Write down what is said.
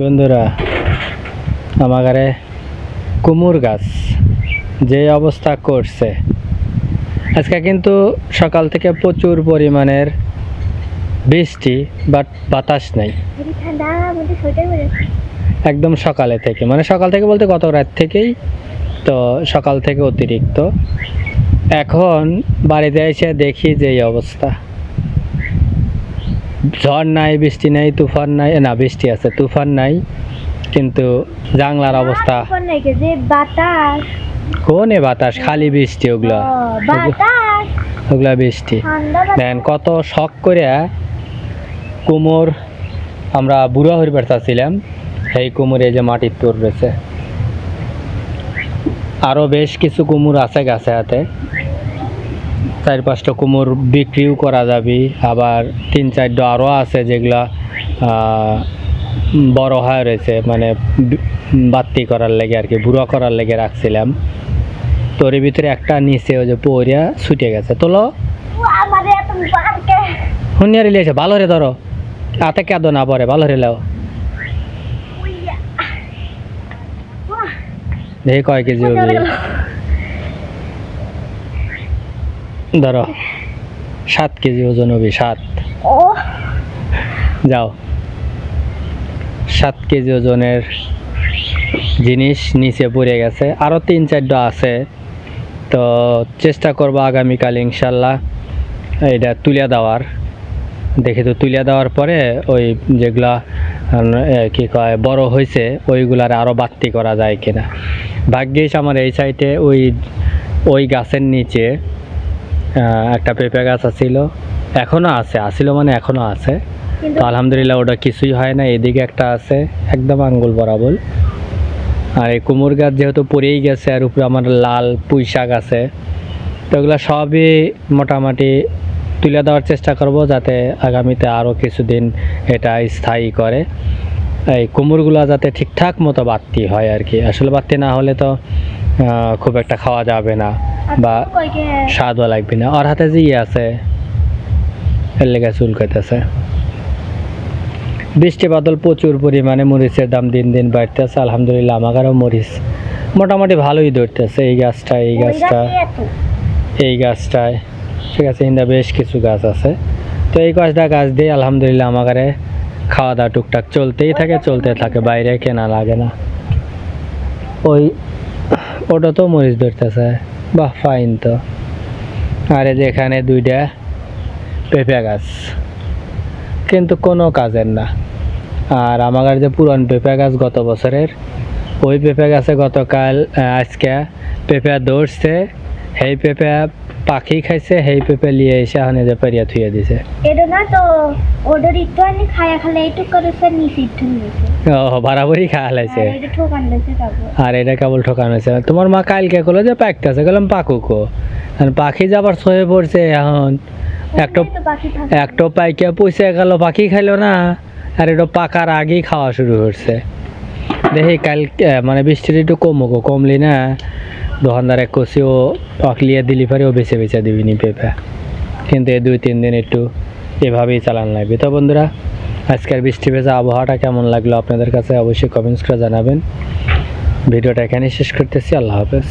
বন্ধুরা, আমাগারে কুমুর গাছ, যে অবস্থা করছে। আজকে কিন্তু সকাল থেকে প্রচুর পরিমাণের বৃষ্টি বাট বাতাস নেই। একদম সকালে থেকে মানে সকাল থেকে বলতে গত রাত থেকেই তো সকাল থেকে অতিরিক্ত। এখন বাড়িতে এসে দেখি যে এই অবস্থা। ঝড় নাই বৃষ্টি নাই তুফান নাই না বৃষ্টি আছে তুফান নাই কিন্তু জাংলার অবস্থা। কোনে বাতাস। খালি বৃষ্টি ওগুলো। ওগুলা বৃষ্টি। দেন কত শখ করে কুমোর আমরা বুড়া হয়ে বেড়াচ্ছিলাম সেই কুমোর এই যে মাটির তোর রয়েছে। আরও বেশ কিছু কুমোর আছে গাছে হাতে। চার পাঁচটা কুমোর বিক্রিও করা যাবে। আবার তিন চারটা আরও আছে যেগুলা বড় হয়ে রয়েছে মানে বাত্তি করার লেগে আর কি বুড়া করার লেগে রাখছিলাম। তোর ভিতরে একটা নিচে ওই যে পড়িয়া ছুটে গেছে। তোলো। ও, আমাদের এত বারকে লিয়েছে ভালো রে ধরো। হাতে কেঁদো না পরে ভালো রে লাও। দেখি কয় কেজি মজা হবে লাগল। ধরো সাত কেজি ওজন হবে সাত। যাও। সাত কেজি ওজনের জিনিস নিচে পড়ে গেছে। আরও তিন চারটা আছে। তো চেষ্টা করব আগামীকাল ইনশাল্লাহ এটা তুলে দেওয়ার। দেখি তো তুলে দেওয়ার পরে ওই যেগুলা কি কয় বড় হয়েছে ওইগুলার আরও বাড়তি করা যায় কিনা। ভাগ্যিস আমার এই সাইডে ওই ওই গাছের নিচে একটা পেঁপে গাছ আছিল এখনও আছে আছিল মানে এখনও আছে। তো আলহামদুলিল্লাহ ওটা কিছুই হয় না এদিকে একটা আছে একদম আঙ্গুল বরাবর। আর এই কুমোর গাছ যেহেতু পড়েই গেছে আর উপরে আমার লাল পুঁই শাক আছে তো ওগুলো সবই মোটামুটি তুলে দেওয়ার চেষ্টা করব যাতে আগামীতে আরও কিছুদিন এটা স্থায়ী করে। এই কুমোরগুলো যাতে ঠিকঠাক মতো বাড়তি হয় আর কি। আসলে বাড়তি না হলে তো খুব একটা খাওয়া যাবে না। বা স্বাদও লাগবে না। ওর হাতে যে ইয়ে আছে এর লেগে চুলকাইতেছে বৃষ্টি বাদল প্রচুর পরিমাণে মরিচের দাম দিন দিন বাড়তেছে। আলহামদুলিল্লাহ আমারও মরিচ মোটামুটি ভালোই ধরতেছে। এই গাছটা এই গাছটা এই গাছটায়। ঠিক আছে ইন্দা বেশ কিছু গাছ আছে। তো এই গাছটা গাছ দিয়ে আলহামদুলিল্লাহ আমাকে খাওয়া দাওয়া টুকটাক চলতেই থাকে চলতে থাকে বাইরে কেনা লাগে না। ওই ওটা তো মরিচ ধরতেছে। বাহ ফাইন তো। আরে এই যে এখানে দুইটা পেঁপে গাছ। কিন্তু কোনো কাজের না। আর আমার যে পুরান পেঁপে গাছ গত বছরের, ওই পেঁপে গাছে গতকাল আজকে পেঁপে দৌড়ছে, সেই পেঁপে পাখি খাইছে হেই পেপে লিয়ে এসে এই যে পেরিয়া থুয়ে দিছে। এটা না তো ওদের একটু আনি খায়া খালে একটু করেছে একটু নিয়েছে ও বারাবরই খাওয়া লাইছে। আর এটা ঠোকান তারপর আর এটা কেবল ঠকানো হয়েছে তোমার মা কালকে করল যে পাকতেছে গেলাম পাকুকো আর পাখি যাবার সয়ে পড়ছে এখন। একটা একটা পাইকে পয়সা গেল পাখি খাইলো না। আর এটা পাকার আগেই খাওয়া শুরু করছে। দেখি কাল মানে বৃষ্টির একটু কমুক কমলি না। দোকানদারে কষিও ও দিলি পারে ও বেছে বেছে দিবিনি পেঁপে। কিন্তু এই দুই, তিন দিন একটু এভাবেই চালান লাগবে। তো বন্ধুরা, আজকের বৃষ্টি ভেজা আবহাওয়াটা কেমন লাগল আপনাদের কাছে অবশ্যই কমেন্টস করে জানাবেন। ভিডিওটা এখানেই শেষ করতেছি, আল্লাহ হাফেজ।